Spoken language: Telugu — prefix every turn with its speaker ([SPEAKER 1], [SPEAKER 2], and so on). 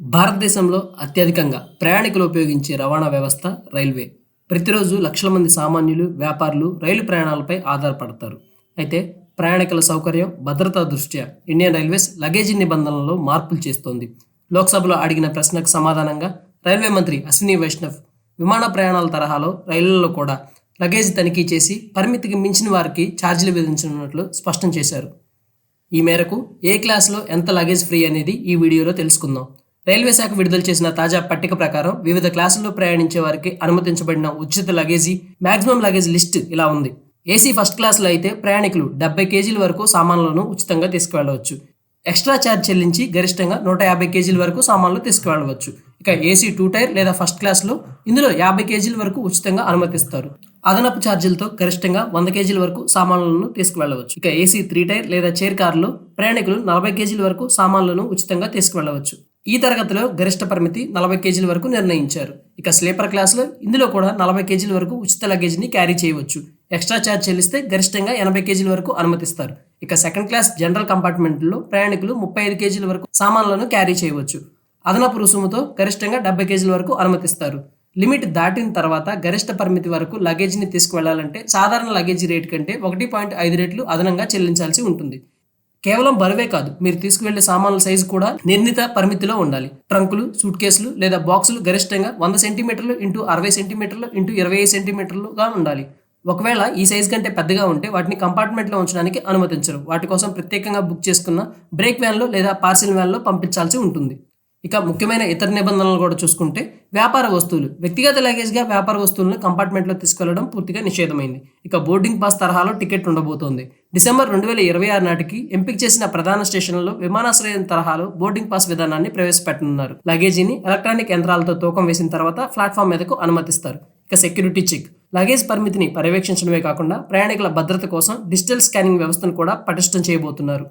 [SPEAKER 1] భారతదేశంలో అత్యధికంగా ప్రయాణికులు ఉపయోగించే రవాణా వ్యవస్థ రైల్వే. ప్రతిరోజు లక్షల మంది సామాన్యులు వ్యాపారులు రైలు ప్రయాణాలపై ఆధారపడతారు. అయితే ప్రయాణికుల సౌకర్యం భద్రతా దృష్ట్యా ఇండియన్ రైల్వేస్ లగేజీ నిబంధనలలో మార్పులు చేస్తోంది. లోక్సభలో అడిగిన ప్రశ్నకు సమాధానంగా రైల్వే మంత్రి అశ్విని వైష్ణవ్ విమాన ప్రయాణాల తరహాలో రైళ్ళలో కూడా లగేజ్ తనిఖీ చేసి పరిమితికి మించిన వారికి ఛార్జీలు విధించనున్నట్లు స్పష్టం చేశారు. ఈ మేరకు ఏ క్లాస్లో ఎంత లగేజ్ ఫ్రీ అనేది ఈ వీడియోలో తెలుసుకుందాం. రైల్వే శాఖ విడుదల చేసిన తాజా పట్టిక ప్రకారం వివిధ క్లాసుల్లో ప్రయాణించే వారికి అనుమతించబడిన ఉచిత లగేజీ మాక్సిమం లగేజ్ లిస్ట్ ఇలా ఉంది. ఏసీ ఫస్ట్ క్లాస్లో అయితే ప్రయాణికులు డెబ్బై కేజీల వరకు సామాన్లను ఉచితంగా తీసుకువెళ్ళవచ్చు. ఎక్స్ట్రా ఛార్జ్ చెల్లించి గరిష్టంగా నూట యాభై కేజీల వరకు సామాన్లు తీసుకువెళ్ళవచ్చు. ఇక ఏసీ టూ టైర్ లేదా ఫస్ట్ క్లాస్లో ఇందులో యాభై కేజీల వరకు ఉచితంగా అనుమతిస్తారు. అదనపు ఛార్జీలతో గరిష్టంగా వంద కేజీల వరకు సామాన్లను తీసుకువెళ్ళవచ్చు. ఇక ఏసీ త్రీ టైర్ లేదా చైర్ కార్లో ప్రయాణికులు నలభై కేజీల వరకు సామాన్లను ఉచితంగా తీసుకువెళ్ళవచ్చు. ఈ తరగతిలో గరిష్ట పరిమితి నలభై కేజీల వరకు నిర్ణయించారు. ఇక స్లీపర్ క్లాస్లో ఇందులో కూడా నలభై కేజీల వరకు ఉచిత లగేజ్ని క్యారీ చేయవచ్చు. ఎక్స్ట్రా ఛార్జ్ చెల్లిస్తే గరిష్టంగా ఎనభై కేజీల వరకు అనుమతిస్తారు. ఇక సెకండ్ క్లాస్ జనరల్ కంపార్ట్మెంట్లో ప్రయాణికులు ముప్పై ఐదు కేజీల వరకు సామాన్లను క్యారీ చేయవచ్చు. అదనపు రుసుముతో గరిష్టంగా డెబ్బై కేజీల వరకు అనుమతిస్తారు. లిమిట్ దాటిన తర్వాత గరిష్ట పరిమితి వరకు లగేజ్ని తీసుకువెళ్ళాలంటే సాధారణ లగేజీ రేటు కంటే ఒకటి పాయింట్ ఐదు రేట్లు అదనంగా చెల్లించాల్సి ఉంటుంది. కేవలం బరువే కాదు మీరు తీసుకువెళ్ళే సామాన్ల సైజు కూడా నిర్ణీత పరిమితిలో ఉండాలి. ట్రంకులు సూట్ కేసులు లేదా బాక్సులు గరిష్టంగా వంద సెంటీమీటర్లు ఇంటూ అరవై సెంటీమీటర్లు ఇంటూ ఇరవై ఐదు సెంటీమీటర్లుగా ఉండాలి. ఒకవేళ ఈ సైజ్ కంటే పెద్దగా ఉంటే వాటిని కంపార్ట్మెంట్లో ఉంచడానికి అనుమతించరు. వాటి కోసం ప్రత్యేకంగా బుక్ చేసుకున్న బ్రేక్ వ్యాన్లో లేదా పార్సిల్ వ్యాన్లో పంపించాల్సి ఉంటుంది. ఇక ముఖ్యమైన ఇతర నిబంధనలు కూడా చూసుకుంటే వ్యాపార వస్తువులు వ్యక్తిగత లగేజ్గా వ్యాపార వస్తువులను కంపార్ట్మెంట్లో తీసుకెళ్ళడం పూర్తిగా నిషేధమైంది. ఇక బోర్డింగ్ పాస్ తరహాలో టికెట్ ఉండబోతోంది. డిసెంబర్ రెండు వేల ఇరవై ఆరు నాటికి ఎంపిక చేసిన ప్రధాన స్టేషన్లలో విమానాశ్రయం తరహాలో బోర్డింగ్ పాస్ విధానాన్ని ప్రవేశపెట్టనున్నారు. లగేజీని ఎలక్ట్రానిక్ యంత్రాలతో తూకం వేసిన తర్వాత ప్లాట్ఫామ్ మీదకు అనుమతిస్తారు. ఇక సెక్యూరిటీ చెక్ లగేజ్ పరిమితిని పర్యవేక్షించడమే కాకుండా ప్రయాణికుల భద్రత కోసం డిజిటల్ స్కానింగ్ వ్యవస్థను కూడా పటిష్టం చేయబోతున్నారు.